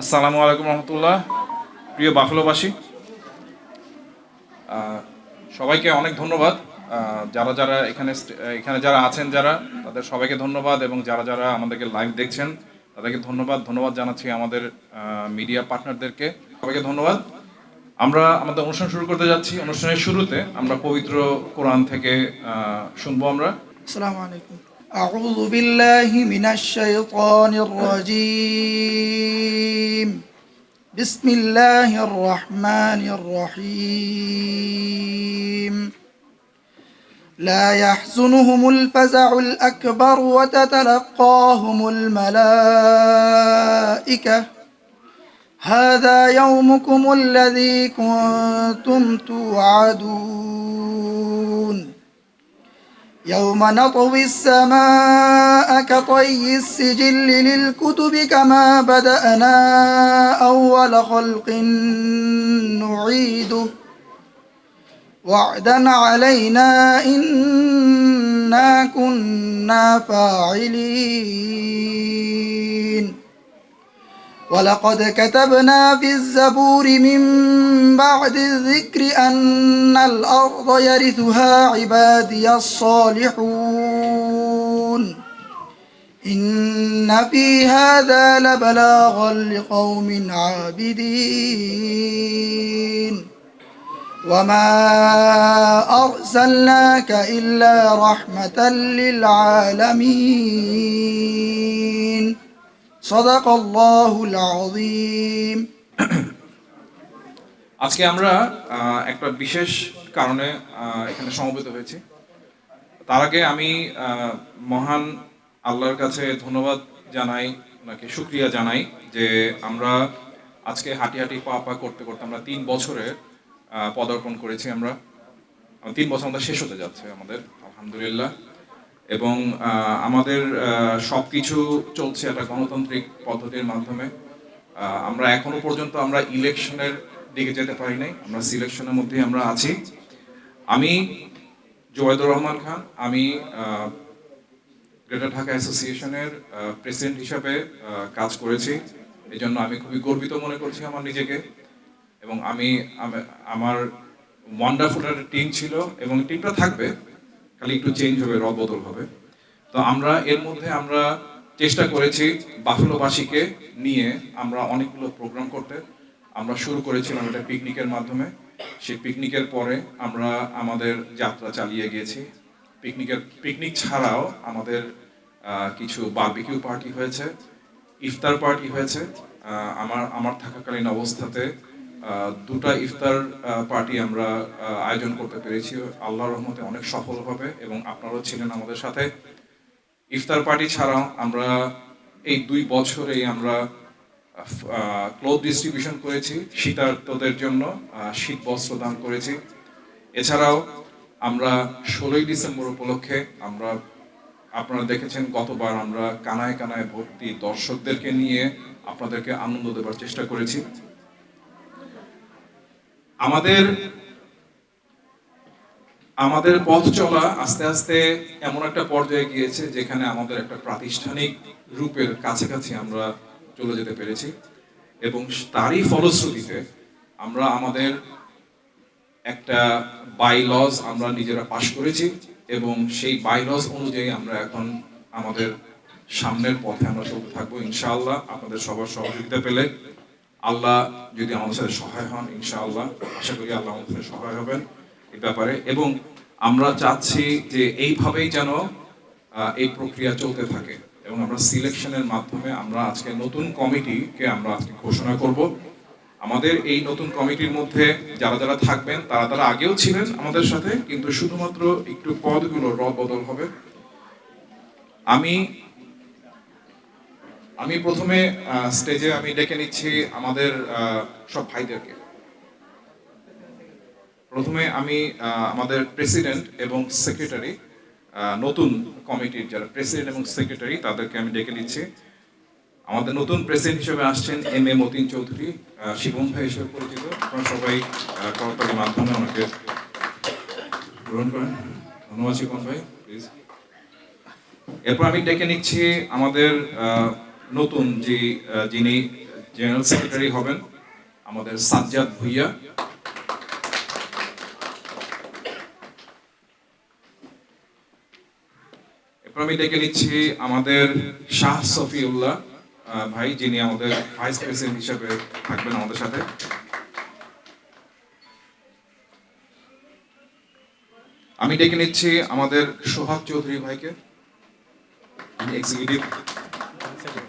আসসালামু আলাইকুম রহমতুল্লাহ। প্রিয় বাফলোবাসী সবাইকে অনেক ধন্যবাদ। যারা যারা এখানে এখানে যারা আছেন যারা, তাদের সবাইকে ধন্যবাদ এবং যারা যারা আমাদেরকে লাইভ দেখছেন, তাদেরকে ধন্যবাদ। ধন্যবাদ জানাচ্ছি আমাদের মিডিয়া পার্টনারদেরকে সবাইকে ধন্যবাদ। আমরা আমাদের অনুষ্ঠান শুরু করতে যাচ্ছি। অনুষ্ঠানের শুরুতে আমরা পবিত্র কোরআন থেকে শুনব আমরা। আসসালামু আলাইকুম। أعوذ بالله من الشيطان الرجيم. بسم الله الرحمن الرحيم. لا يحزنهم الفزع الأكبر وتتلقاهم الملائكة. هذا يومكم الذي كنتم توعدون. يوم نطوي السماء كطي السجل للكتب كما بدأنا أول خلق نعيده. وعدا علينا إنا كنا فاعلين. ولقد كتبنا في الزبور من بعد الذكر أن الأرض يرثها عبادي الصالحون. إن في هذا لبلاغا لقوم عابدين. وما أرسلناك إلا رحمة للعالمين. صدق الله العظيم আজকে আমরা আহ, একটা বিশেষ কারণে আহ, এখানে সমবেত হয়েছি তার আগে আমি আহ, মহান আল্লাহর কাছে ধন্যবাদ জানাই ওনাকে শুক্রিয়া জানাই যে আমরা আজকে হাঁটি হাঁটি পা পা করতে করতে আমরা তিন বছরে আহ, পদার্পণ করেছি আমরা আহ, তিন বছর আমাদের শেষ হতে যাচ্ছে আমাদের আলহামদুলিল্লাহ এবং আমাদের সব কিছু চলছে একটা গণতান্ত্রিক পদ্ধতির মাধ্যমে। আমরা এখনও পর্যন্ত আমরা ইলেকশনের দিকে যেতে পারি নাই। আমরা সিলেকশনের মধ্যে আমরা আছি। আমি জোবাইদুর রহমান খান, আমি গ্রেটার ঢাকা অ্যাসোসিয়েশনের প্রেসিডেন্ট হিসাবে কাজ করেছি। এই জন্য আমি খুবই গর্বিত মনে করছি আমার নিজেকে। এবং আমি আমার ওয়ান্ডারফুল একটা টিম ছিল এবং টিমটা থাকবে। খালি একটু চেঞ্জ হবে রদবদল হবে। তো আমরা, এর মধ্যে আমরা চেষ্টা করেছি বাফেলোবাসীকে নিয়ে আমরা অনেকগুলো প্রোগ্রাম করতে। আমরা শুরু করেছিলাম এটা পিকনিকের মাধ্যমে। সেই পিকনিকের পরে আমরা আমাদের যাত্রা চালিয়ে গিয়েছি। পিকনিকের পিকনিক ছাড়াও আমাদের কিছু বারবিকিউ পার্টি হয়েছে। ইফতার পার্টি হয়েছে। আমার আমার থাকাকালীন অবস্থাতে দুটা ইফতার পার্টি আমরা আয়োজন করতে পেরেছি। আল্লাহর রহমতে অনেক সফলভাবে এবং আপনারাও ছিলেন আমাদের সাথে। ইফতার পার্টি ছাড়াও আমরা এই দুই বছরেই আমরা ক্লোথ ডিস্ট্রিবিউশন করেছি শীতার্তদের জন্য শীত বস্ত্র দান করেছি। এছাড়াও আমরা ষোলোই ডিসেম্বর উপলক্ষে আমরা, আপনারা দেখেছেন গতবার আমরা কানায় কানায় ভর্তি দর্শকদেরকে নিয়ে আপনাদেরকে আনন্দ দেবার চেষ্টা করেছি। আমাদের আমাদের পথ চলা আস্তে আস্তে এমন একটা পর্যায়ে গিয়েছে যেখানে আমাদের একটা প্রাতিষ্ঠানিক রূপের কাছাকাছি আমরা চলে যেতে পেরেছি এবং তারই ফলশ্রুতিতে আমরা আমাদের একটা বাইলজ আমরা নিজেরা পাশ করেছি এবং সেই বাইলজ অনুযায়ী আমরা এখন আমাদের সামনের পথে আমরা চলতে থাকব। ইনশাআল্লাহ আপনাদের সবার সহযোগিতা পেলে আল্লাহ যদি আমাদের সাথে সহায় হন, ইনশাআল্লাহ। আশা করি আল্লাহ আমাদের সাথে সহায় হবেন এই ব্যাপারে। এবং আমরা চাচ্ছি যে এইভাবেই যেন এই প্রক্রিয়া চলতে থাকে। এবং আমরা সিলেকশনের মাধ্যমে আমরা আজকে নতুন কমিটিকে আমরা আজকে ঘোষণা করব। আমাদের এই নতুন কমিটির মধ্যে যারা যারা থাকবেন, তারা তারা আগেও ছিলেন আমাদের সাথে, কিন্তু শুধুমাত্র একটু পদগুলো রদ বদল হবে। আমি আমি প্রথমে স্টেজে আমি ডেকে নিচ্ছি আমাদের সব ভাইদেরকে। প্রথমে আমি আমাদের প্রেসিডেন্ট এবং সেক্রেটারি নতুন কমিটির যারা প্রেসিডেন্ট এবং সেক্রেটারি তাদেরকে আমি ডেকে নিচ্ছি। আমাদের নতুন প্রেসিডেন্ট হিসেবে আসছেন এম এ মতিন চৌধুরী শিবম ভাই হিসেবে পরিচিত। আপনারা সবাই আহ, মাধ্যমে ওনাকে গ্রহণ করেন। ধন্যবাদ শিবম ভাই প্লিজ এরপর আমি ডেকে নিচ্ছি আমাদের নতুন যে যিনি জেনারেল সেক্রেটারি হবেন, আমাদের সাজ্জাদ ভুইয়া। আমি ডেকে নিচ্ছি আমাদের শাহ সফিউল্লাহ ভাই, যিনি আমাদের ভাইস প্রেসিডেন্ট হিসেবে থাকবেন আমাদের সাথে। আমি ডেকে নিচ্ছি আমাদের সোহাগ চৌধুরী ভাইকে এক্সিকিউটিভ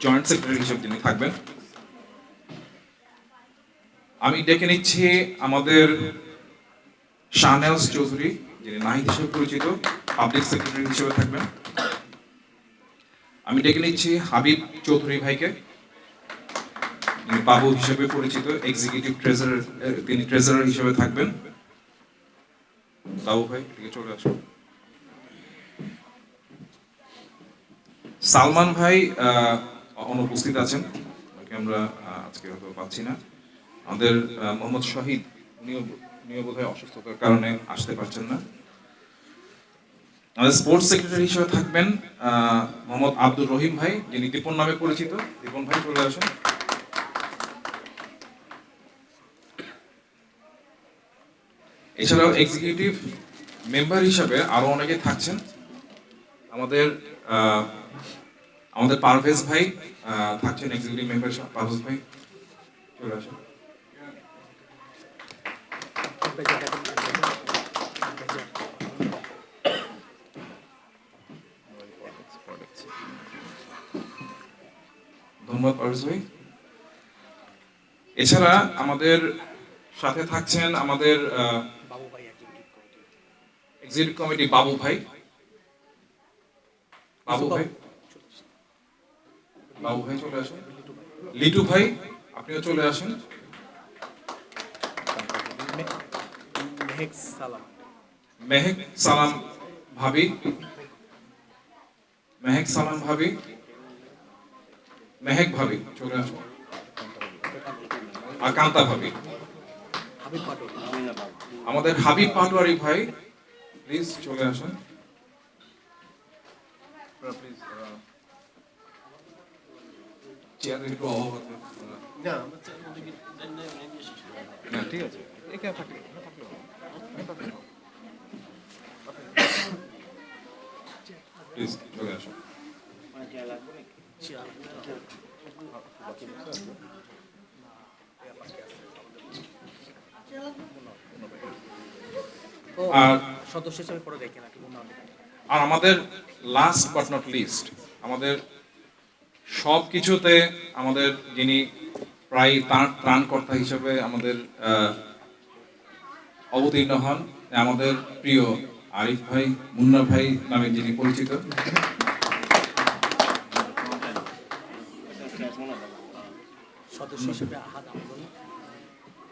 জয়েন্ট সেক্রেটারি হিসেবে তিনি থাকবেন। আমি ডেকে নিচ্ছি আমাদের শাহনেওয়াজ চৌধুরী, যিনি নাহিদ হিসেবে পরিচিত, পাবলিক সেক্রেটারি হিসেবে থাকবেন। আমি ডেকে নিচ্ছি হাবিব চৌধুরী ভাইকে বাবু হিসেবে পরিচিত এক্সিকিউটিভ ট্রেজারার তিনি ট্রেজারার হিসেবে থাকবেন। বাবু ভাই চলে আসুন সালমান ভাই অনুপস্থিত আছেন। ওকে আমরা আজকে হয়তো পাচ্ছি না। আমাদের মোহাম্মদ শহীদ, উনিও উনিও বোধহয় অসুস্থতার কারণে আসতে পারছেন না। আমাদের স্পোর্টস সেক্রেটারি হিসেবে থাকবেন মোহাম্মদ আব্দুর রহিম ভাই, যিনি দীপন নামে পরিচিত। দীপন ভাই, চলে আসেন। এছাড়াও এক্সিকিউটিভ মেম্বার হিসাবে আরও অনেকে থাকছেন। আমাদের আমাদের পারভেজ ভাই থাকছেন এক্সিকিউটিভ মেম্বার পারভেজ ভাই, চলে আসেন। ধন্যবাদ পারভেজ ভাই। এছাড়া আমাদের সাথে থাকছেন আমাদের এক্সিকিউটিভ কমিটি বাবু ভাই। বাবু ভাই। বাবু ভাই চলে আসুন। লিটু ভাই আপনিও চলে আসেন। মেহেক সালাম। মেহেক সালাম ভাবি। মেহেক সালাম ভাবি। মেহেক ভাবি চলে আসুন। আর কান্তা ভাবি। আমাদের হাবিব পাটোয়ারি ভাই প্লিজ চলে আসুন। প্লিজ চেয়ারের একটু অভাব আছে না ঠিক আছে এখানে থাকলে। প্লিজ চলে আসুন আর সদস্য হিসেবে পরে দেখে নাকি আর আমাদের লাস্ট বাট নট লিস্ট আমাদের সব কিছুতে আমাদের যিনি প্রায় ত্রাণ- ত্রাণকর্তা হিসেবে আমাদের অবতীর্ণ হন আমাদের প্রিয় আরিফ ভাই মুন্না ভাই নামে যিনি পরিচিত। সদস্য হিসেবে আহাদ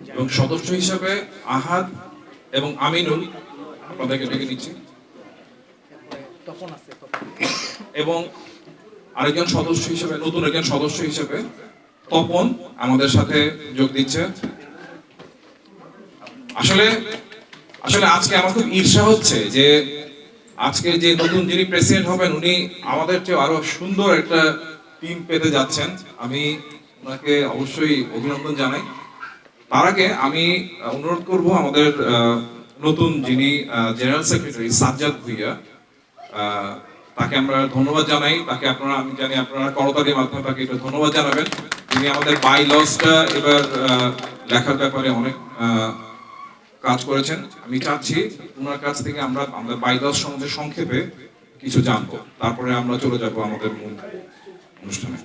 এবং সদস্য হিসেবে আহাদ এবং আমিনুল আপনাদেরকে ডেকে নিচ্ছি। এবং আরেকজন সদস্য হিসেবে, নতুন একজন সদস্য হিসেবে তপন আমাদের সাথে যোগ দিচ্ছে। আসলে আসলে আজকে আমার খুব ঈর্ষা হচ্ছে যে আজকে যে নতুন যিনি প্রেসিডেন্ট হবেন, উনি আমাদের চেয়ে আরও সুন্দর একটা টিম পেতে যাচ্ছেন। আমি ওনাকে অবশ্যই অভিনন্দন জানাই। তার আগে আমি অনুরোধ করব আমাদের নতুন যিনি জেনারেল সেক্রেটারি সাজ্জাদ ভুইয়া তাকে আমরা ধন্যবাদ জানাই। তাকে আপনারা, আমি জানি আপনারা করতালির মাধ্যমে তাকে একটু ধন্যবাদ জানাবেন। তিনি আমাদের বাই লসটা এবার লেখার ব্যাপারে অনেক কাজ করেছেন। আমি চাচ্ছি ওনার কাছ থেকে আমরা আমাদের বাই লস সংক্ষেপে কিছু জানব। তারপরে আমরা চলে যাব আমাদের মূল অনুষ্ঠানে।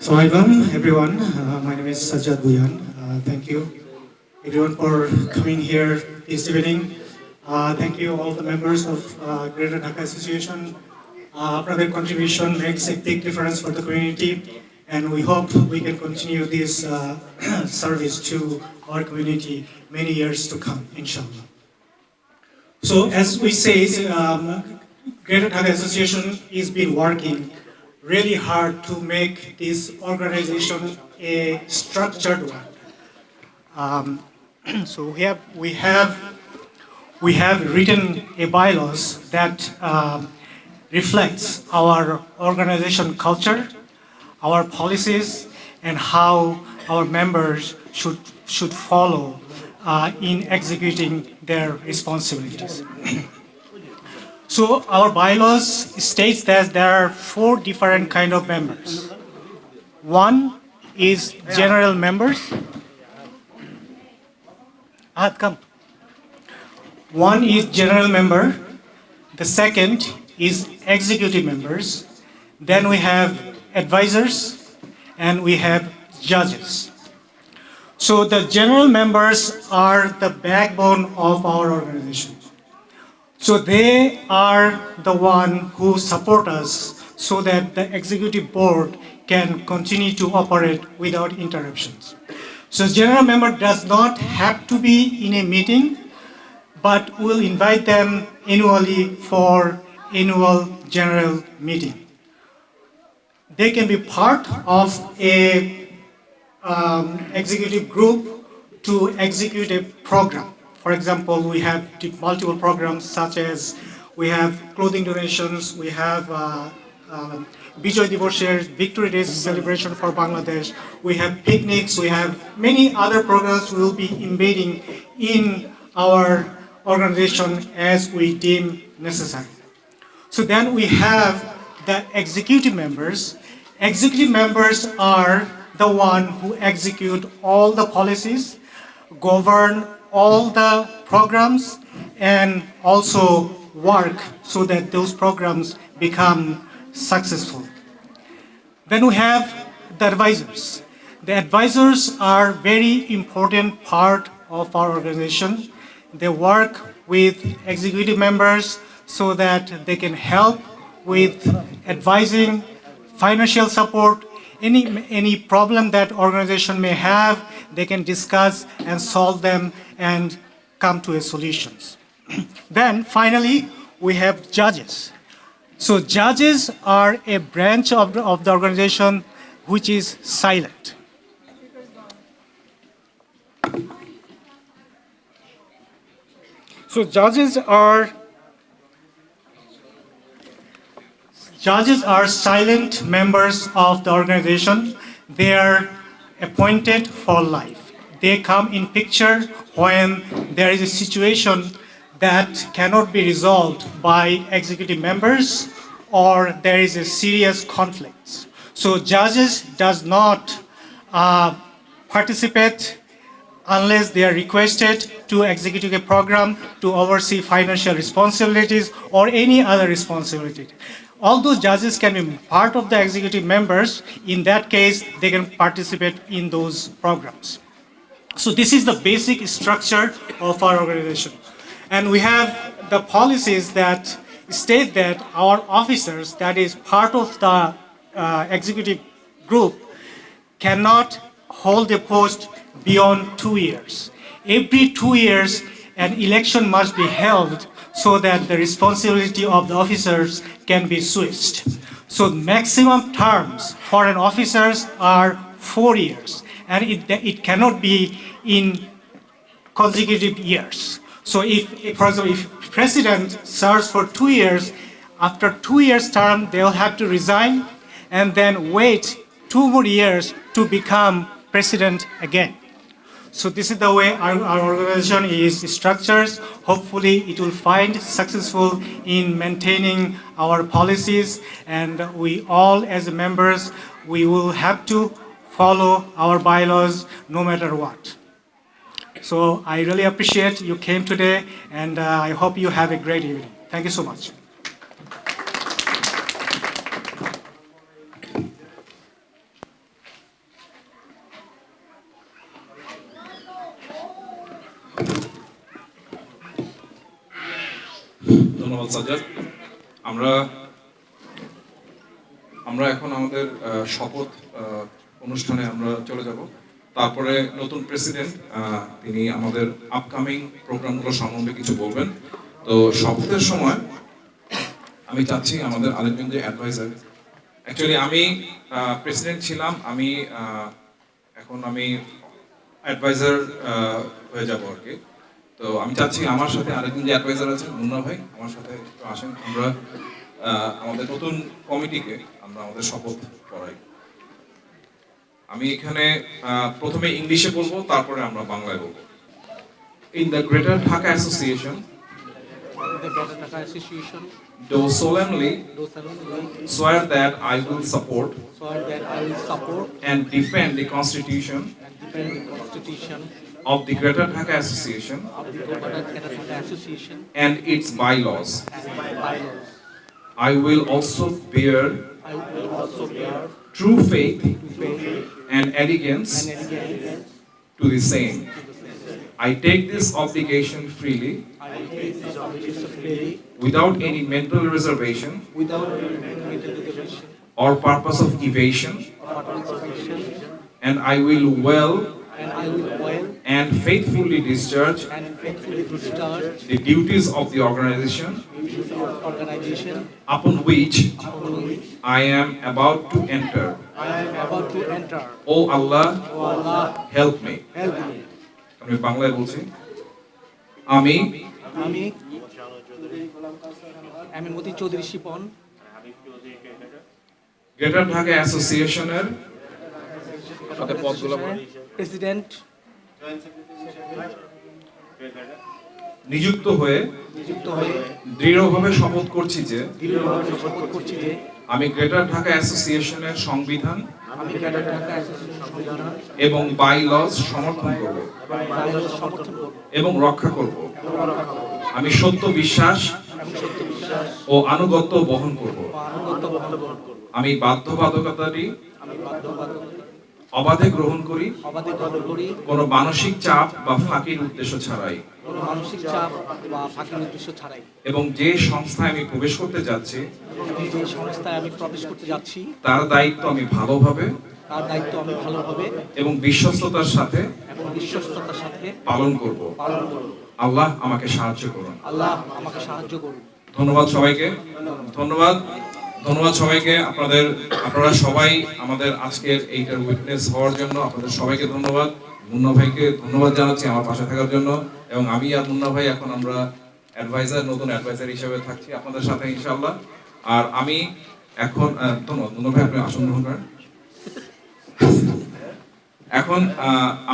So Ivan, everyone, uh, my name is Sajjad Buyan. Uh, thank you everyone for coming here this evening. Uh, thank you all the members of uh, Greater Dhaka Association. Uh, private contribution makes a big difference for the community and we hope we can continue this uh, service to our community many years to come, inshallah. So as we say, um, Greater Dhaka Association has been working really hard to make this organization a structured one. Um, so we have we have we have written a bylaws that um, reflects our organization culture, our policies, and how our members should should follow uh, in executing their responsibilities. so our bylaws states that there are four different kind of members. One is general members. Ahad, come. One is general member. The second is executive members. Then we have advisors and we have judges. So the general members are the backbone of our organization. So they are the one who support us so that the executive board can continue to operate without interruptions. So general member does not have to be in a meeting, but we'll invite them annually for annual general meeting. They can be part of a um, executive group to execute a program. For example, we have multiple programs such as we have clothing donations, we have uh, Bijoy Divorce's Victory Day celebration for Bangladesh, we have picnics, we have many other programs we will be embedding in our organization as we deem necessary. So then we have the executive members. Executive members are the one who execute all the policies, govern all the programs, and also work so that those programs become successful. Then we have the advisors. The advisors are very important part of our organization. They work with executive members so that they can help with advising, financial support, any, any problem that organization may have, they can discuss and solve them and come to a solutions. then finally, we have judges. So judges are a branch of the, of the organization which is silent. So judges are judges are silent members of the organization. They are appointed for life. They come in picture when there is a situation that cannot be resolved by executive members or there is a serious conflict. So judges does not uh, participate unless they are requested to execute a program to oversee financial responsibilities or any other responsibility. All those judges can be part of the executive members. In that case, they can participate in those programs. So this is the basic structure of our organization. And we have the policies that state that our officers, that is part of the uh, executive group, cannot hold a post beyond two years. Every two years, an election must be held so that the responsibility of the officers can be switched. So maximum terms for an officers are four years, and it, it cannot be in consecutive years. So if, for example, if president serves for two years, after two years term, they'll have to resign and then wait two more years to become president again. So this is the way our, our organization is structured. Hopefully, it will find successful in maintaining our policies, and we all, as members, we will have to follow our bylaws no matter what. So I really appreciate you came today, and uh, I hope you have a great evening. Thank you so much. ধন্যবাদ সাজ্জাদ আমরা আমরা এখন আমাদের আহ, শপথ আহ, অনুষ্ঠানে আমরা চলে যাব। তারপরে নতুন প্রেসিডেন্ট তিনি আমাদের আপকামিং প্রোগ্রামগুলো সম্বন্ধে কিছু বলবেন। তো শপথের সময় আমি চাচ্ছি আমাদের যে অ্যাডভাইজার অ্যাকচুয়ালি আমি প্রেসিডেন্ট ছিলাম, আমি এখন আমি অ্যাডভাইজার হয়ে যাব আর কি তো আমি চাচ্ছি আমার সাথে আরেকজন যে অ্যাডভাইজার আছেন মুন্না ভাই, আমার সাথে একটু আসেন। আমরা আমাদের নতুন কমিটিকে আমরা আমাদের শপথ করাই। আমি এখানে আহ, প্রথমে ইংলিশে বলবো তারপরে আমরা বাংলায় বলবো in the greater Dhaka association The Greater Dhaka Association do solemnly do solemnly swear that I will support swear that I will support and defend the Constitution and defend the Constitution of the Greater Dhaka Association of the Greater Dhaka Association and its bylaws. and my bylaws. I will also bear I will also bear true faith faith and elegance to the same. I take this obligation freely without any mental reservation or purpose of evasion, and I will well and faithfully discharge the duties of the organization upon which I am about to enter. I am about to enter. O Allah, O Allah, help me. help me. আমি বাংলায় বলছি আমি আমি আমি Moti Chowdhury Shipon greater Dhaka অ্যাসোসিয়েশনের president নিযুক্ত হয়ে নিযুক্ত হয়ে দৃঢ়ভাবে শপথ করছি যে দৃঢ়ভাবে শপথ করছি যে আমি গ্রেটার ঢাকা অ্যাসোসিয়েশনের সংবিধান এবং বাইলজ সমর্থন করব। এবং বাইরের সমর্থন করব। এবং রক্ষা করব। আমি সত্য বিশ্বাস ও আনুগত্য বহন করব। আমি বাধ্যবাধকতাটি আমি বাধ্যবাধকতা অবাধে গ্রহণ করি। অবাধে গ্রহণ করি। কোনো মানসিক চাপ বা ফাঁকির উদ্দেশ্য ছাড়াই। কোনো মানসিক চাপ বা ফাঁকির উদ্দেশ্য ছাড়াই। এবং যে সংস্থায় আমি প্রবেশ করতে যাচ্ছি এবং যে সংস্থায় আমি প্রবেশ করতে যাচ্ছি তার দায়িত্ব আমি ভালোভাবে তার দায়িত্ব আমি ভালোভাবে এবং বিশ্বস্ততার সাথে এবং বিশ্বস্ততার সাথে পালন করব। পালন করব। আল্লাহ আমাকে সাহায্য করুন। আল্লাহ আমাকে সাহায্য করুন। ধন্যবাদ সবাইকে। ধন্যবাদ। ধন্যবাদ সবাইকে। আপনাদের আপনারা সবাই আমাদের আজকের এইটার উইটনেস হওয়ার জন্য আপনাদের সবাইকে ধন্যবাদ। মুন্না ভাইকে ধন্যবাদ জানাচ্ছি আমার পাশে থাকার জন্য। এবং আমি আর মুন্না ভাই এখন আমরা অ্যাডভাইজার নতুন অ্যাডভাইজার হিসেবে থাকছি আপনাদের সাথে ইনশাআল্লাহ। আর আমি এখন ধন্যবাদ মুন্না ভাই, আপনি আসন গ্রহণ করেন। এখন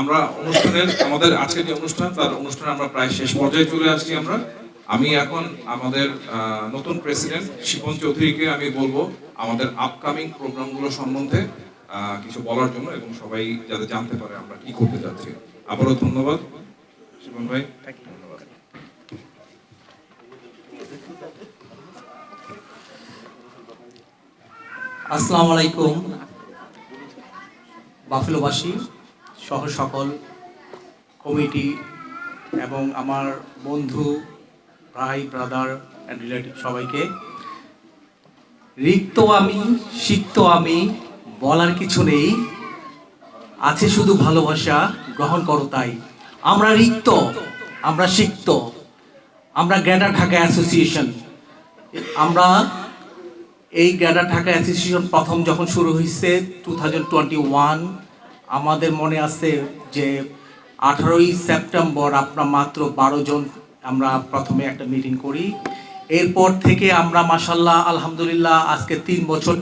আমরা অনুষ্ঠানের, আমাদের আজকের যে অনুষ্ঠান, তার অনুষ্ঠান আমরা প্রায় শেষ পর্যায়ে চলে আসছি আমরা। আমি এখন আমাদের নতুন প্রেসিডেন্ট শিপন চৌধুরীকে আমি বলব আমাদের আপকামিং প্রোগ্রামগুলো সম্বন্ধে কিছু বলার জন্য এবং সবাই যাতে জানতে পারে আমরা কি করতে যাচ্ছি। আবারও ধন্যবাদ। ভাই। ধন্যবাদ। আসসালামু আলাইকুম। বাফেলোবাসী সহ সকল কমিটি এবং আমার বন্ধু ভাই ব্রাদার অ্যান্ড রিলেটিভ সবাইকে। রিক্ত আমি সিক্ত আমি বলার কিছু নেই। আছে শুধু ভালোবাসা গ্রহণ করো তাই। আমরা রিক্ত, আমরা সিক্ত, আমরা গ্রেটার ঢাকা অ্যাসোসিয়েশন। আমরা এই গ্রেটার ঢাকা অ্যাসোসিয়েশন প্রথম যখন শুরু হয়েছে টু থাউজেন্ড টোয়েন্টি ওয়ান আমাদের মনে আছে যে আঠারোই সেপ্টেম্বর আপনার মাত্র বারো জন আমরা প্রথমে একটা মিটিং করি। এরপর থেকে আমরা মাসাল্লাহ আলহামদুলিল্লাহ, আজকে তিন বছর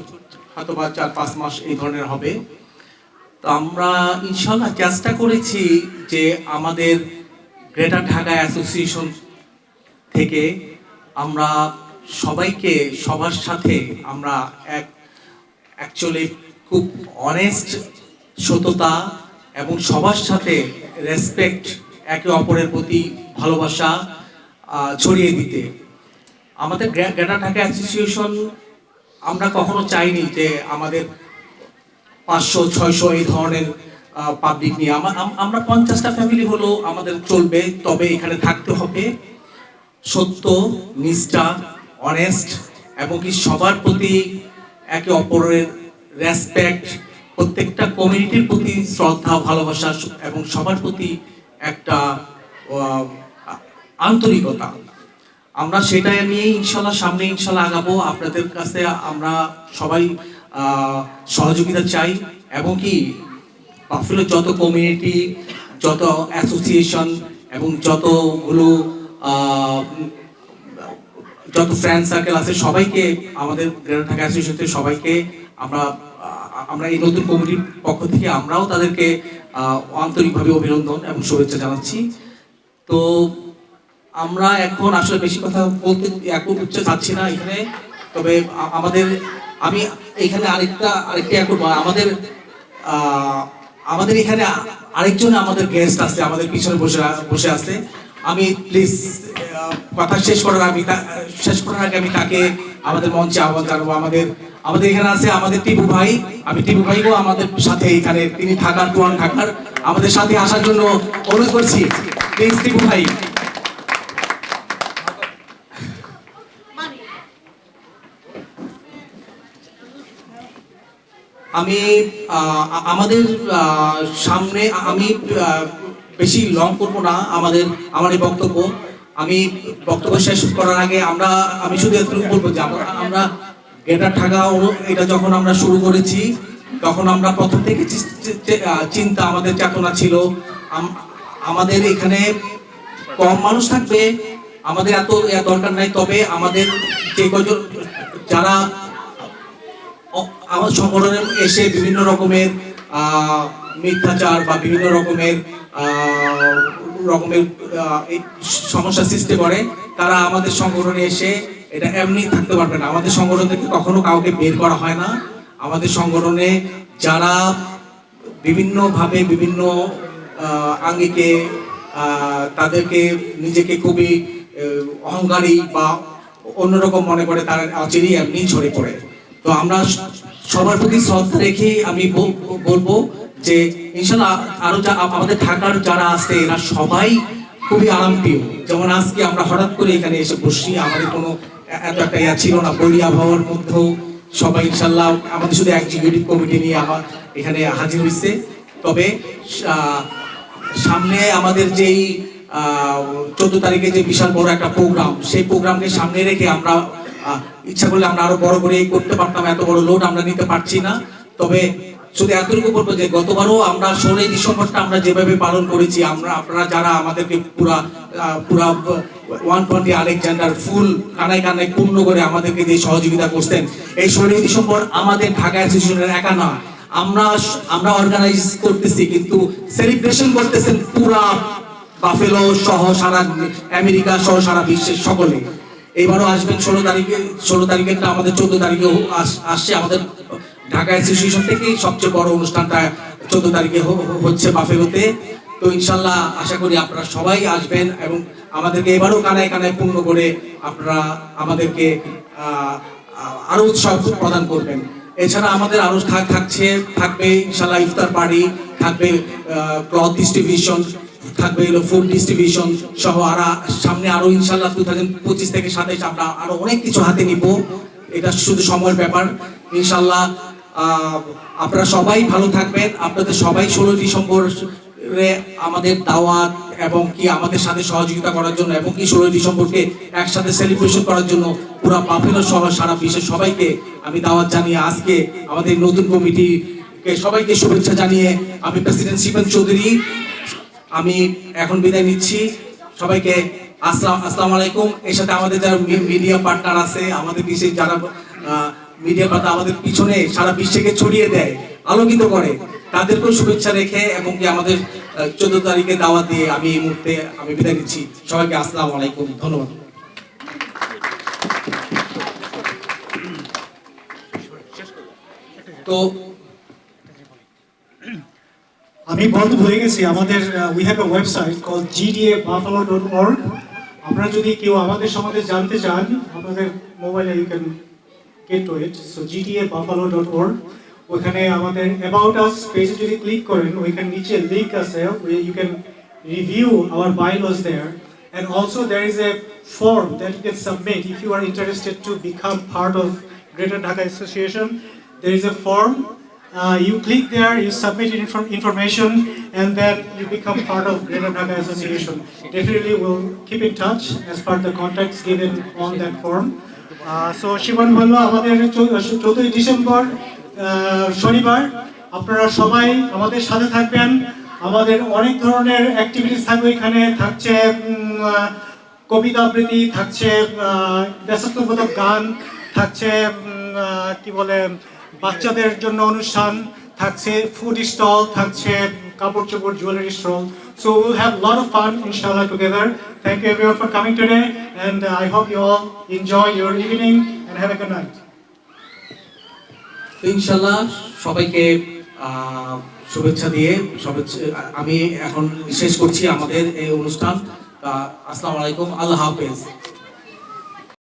হয়তো বা চার পাঁচ মাস এই ধরনের হবে। তো আমরা ইনশাল্লাহ চেষ্টা করেছি যে আমাদের গ্রেটার ঢাকা অ্যাসোসিয়েশন থেকে আমরা সবাইকে, সবার সাথে আমরা এক অ্যাকচুয়ালি খুব অনেস্ট সততা এবং সবার সাথে রেসপেক্ট একে অপরের প্রতি ভালোবাসা ছড়িয়ে দিতে। আমাদের গ্রেটার ঢাকা অ্যাসোসিয়েশন আমরা কখনো চাইনি যে আমাদের পাঁচশো, ছয়শো এই ধরনের পাবলিক নিয়ে। আমা- আম- আমরা পঞ্চাশটা ফ্যামিলি হলেও আমাদের চলবে, তবে এখানে থাকতে হবে সত্য, নিষ্ঠা অনেস্ট এবং কি সবার প্রতি একে অপরের রেসপেক্ট প্রত্যেকটা কমিউনিটির প্রতি শ্রদ্ধা, ভালোবাসা এবং সবার প্রতি একটা আন্তরিকতা। আমরা সেটা নিয়ে ইনশাল্লাহ সামনে ইনশাল্লাহ আগাবো। আপনাদের কাছে আমরা সবাই সহযোগিতা চাই এবং কি বাফেলোর যত কমিউনিটি যত অ্যাসোসিয়েশন এবং যতগুলো যত ফ্রেন্ড সার্কেল আছে, সবাইকে আমাদের গ্রেটার ঢাকা অ্যাসোসিয়েশন সবাইকে আমরা আমরা এই নতুন কমিটির পক্ষ থেকে আমরাও তাদেরকে আন্তরিকভাবে অভিনন্দন এবং শুভেচ্ছা জানাচ্ছি। তো আমরা এখন আসলে বেশি কথা বলতে এখন উচ্চ চাচ্ছি না এখানে, তবে আমাদের আমি এখানে আরেকটা আরেকটা একটু আমাদের আমাদের এখানে আরেকজন আমাদের গেস্ট আছে, আমাদের পিছনে বসে বসে আছে। আমি প্লিজ কথা শেষ করার আমি শেষ করার আগে আমি তাকে আমাদের মঞ্চে আহ্বান জানাব। আমাদের আমাদের এখানে আছে আমাদের টিপু ভাই। আমি টিপু ভাইকেও আমাদের সাথে এখানে, তিনি থাকার, পুরান থাকার, আমাদের সাথে আসার জন্য অনুরোধ করছি। প্লিজ টিপু ভাই। আমি আমাদের সামনে আমি বেশি লং করব না, আমাদের আমার এই বক্তব্য। আমি বক্তব্য শেষ করার আগে আমরা, আমি শুধু এতটুকু বলব যে আমরা গেটার ঢাকা এটা যখন আমরা শুরু করেছি, তখন আমরা প্রথম থেকে চিন্তা, আমাদের চেতনা ছিল। আমাদের এখানে কম মানুষ থাকবে, আমাদের এত দরকার নাই, তবে আমাদের যে কজন, যারা আমার সংগঠনে এসে বিভিন্ন রকমের মিথ্যাচার বা বিভিন্ন রকমের রকমের সমস্যা সৃষ্টি করে। তারা আমাদের সংগঠনে এসে এটা এমনি থাকতে পারবে না। আমাদের সংগঠন থেকে কখনো কাউকে বের করা হয় না। আমাদের সংগঠনে যারা বিভিন্নভাবে বিভিন্ন আঙ্গিকে তাদেরকে নিজেকে খুবই অহংকারী বা অন্যরকম মনে করে, তারা অচিরেই এমনি ঝরে পড়ে। তো আমরা সবার প্রতি শ্রদ্ধা রেখে আমি বল- বলব যে ইনশাল্লাহ আরও যা আমাদের ঢাকার যারা আছে, এরা সবাই খুবই আরামপ্রিয়। যেমন আজকে আমরা হঠাৎ করে এখানে এসে বসি আমাদের কোনো এত একটা ইয়া ছিল না বলি আবহাওয়ার মধ্যেও সবাই ইনশাল্লাহ আমাদের শুধু এক্সিকিউটিভ কমিটি নিয়ে আমার এখানে হাজির হয়েছে তবে সামনে আমাদের যেই চোদ্দ তারিখে যে বিশাল বড় একটা প্রোগ্রাম সেই প্রোগ্রামকে সামনে রেখে আমরা ইচ্ছা করলে আমরা আরও বড় করে করতে পারতাম, এত বড় লোড আমরা নিতে পারছি না। তবে শুধু এতটুকু বলব যে গতবারও আমরা ষোলোই ডিসেম্বরটা আমরা যেভাবে পালন করেছি, আমরা, আপনারা যারা আমাদেরকে পুরা পুরা ওয়ান টোয়েন্টি আলেকজান্ডার ফুল কানায় কানায় পূর্ণ করে আমাদেরকে যে সহযোগিতা করতেন এই ষোলোই ডিসেম্বর আমাদের ঢাকা অ্যাসোসিয়েশনের একা না। আমরা আমরা অর্গানাইজ করতেছি, কিন্তু সেলিব্রেশন করতেছেন পুরা বাফেলো সহ সারা আমেরিকা সহ সারা বিশ্বের সকলে। এবারও আসবেন ষোলো তারিখে, ষোলো তারিখেরটা আমাদের চোদ্দ তারিখে আসছে আমাদের ঢাকা অ্যাসোসিয়েশন থেকেই সবচেয়ে বড় অনুষ্ঠানটা চোদ্দ তারিখে হচ্ছে বাফেলোতে। তো ইনশাল্লাহ আশা করি আপনারা সবাই আসবেন এবং আমাদেরকে এবারও কানায় কানায় পূর্ণ করে আপনারা আমাদেরকে আরও উৎসাহ প্রদান করবেন। এছাড়া আমাদের আরও থাকছে, থাকবে ইনশাল্লাহ ইফতার পার্টি, থাকবে ক্লথ ডিস্ট্রিবিউশন থাকবে হলো ফুড ডিস্ট্রিবিউশন সহ আর সামনে আরও ইনশাল্লাহ টু থাউজেন্ড পঁচিশ থেকে সাতাইশ আমরা আরও অনেক কিছু হাতে নিব। এটা শুধু সময়ের ব্যাপার। ইনশাল্লাহ আপনারা সবাই ভালো থাকবেন। আপনাদের সবাই ষোলো ডিসেম্বর আমাদের দাওয়াত এবং কি আমাদের সাথে সহযোগিতা করার জন্য এবং কি ষোলোই ডিসেম্বরকে একসাথে সেলিব্রেশন করার জন্য পুরো বাফেলো সহ সারা বিশ্বের সবাইকে আমি দাওয়াত জানিয়ে আজকে আমাদের নতুন কমিটিকে সবাইকে শুভেচ্ছা জানিয়ে আমি প্রেসিডেন্ট শিবন চৌধুরী আমি এখন বিদায় নিচ্ছি। সবাইকে আসসালাম আসসালামু আলাইকুম। এর সাথে আমাদের যারা মিডিয়া পার্টনার আছে, আমাদের বিশেষ যারা মিডিয়া পার্টনার আমাদের পিছনে সারা বিশ্বকে ছড়িয়ে দেয়, আলোকিত করে, তাদেরকেও শুভেচ্ছা রেখে এবং কি আমাদের চোদ্দ তারিখে দাওয়াত দিয়ে আমি এই মুহূর্তে আমি বিদায় নিচ্ছি। সবাইকে আসসালামু আলাইকুম। ধন্যবাদ। তো আমি বলতে ভুলে গেছি, আমাদের we have a website call GDA Buffalo dot org আপনারা যদি কেউ আমাদের সম্বন্ধে জানতে চান, আপনাদের মোবাইলে you can get to it so GDA Buffalo dot org ওখানে আমাদের অ্যাবাউট আস পেজে যদি ক্লিক করেন, ওইখানে নিচে লিঙ্ক আছে you can review our bylaws there and also there is a form that you can submit if you are interested to become part of Greater Dhaka Association. There is a form. Uh, you click there, you submit infor- information, and then you become part of Greater Dhaka Association. Definitely, we'll keep in touch as per the contacts given on that form. Uh, so Shibon বলল আমাদের চৌদ্দই December শনিবার আপনারা সবাই আমাদের সাথে থাকবেন আমাদের অনেক ধরনের অ্যাক্টিভিটিস থাকবে এখানে থাকছে কবিতা আবৃত্তি থাকছে দেশাত্মবোধক গান থাকছে কি বলে বাচ্চাদের জন্য অনুষ্ঠান থাকছে ফুড স্টল থাকছে, কাপড় চোপড় jewellery stall so will have lot of fun ইনশাআল্লাহ together thank you everyone for coming today and I hope you all enjoy your evening and have a good night তো ইনশাল্লাহ সবাইকে শুভেচ্ছা দিয়ে, শুভেচ্ছা, আমি এখন শেষ করছি আমাদের এই অনুষ্ঠান। আসসালামু আলাইকুম, আল্লাহ হাফেজ।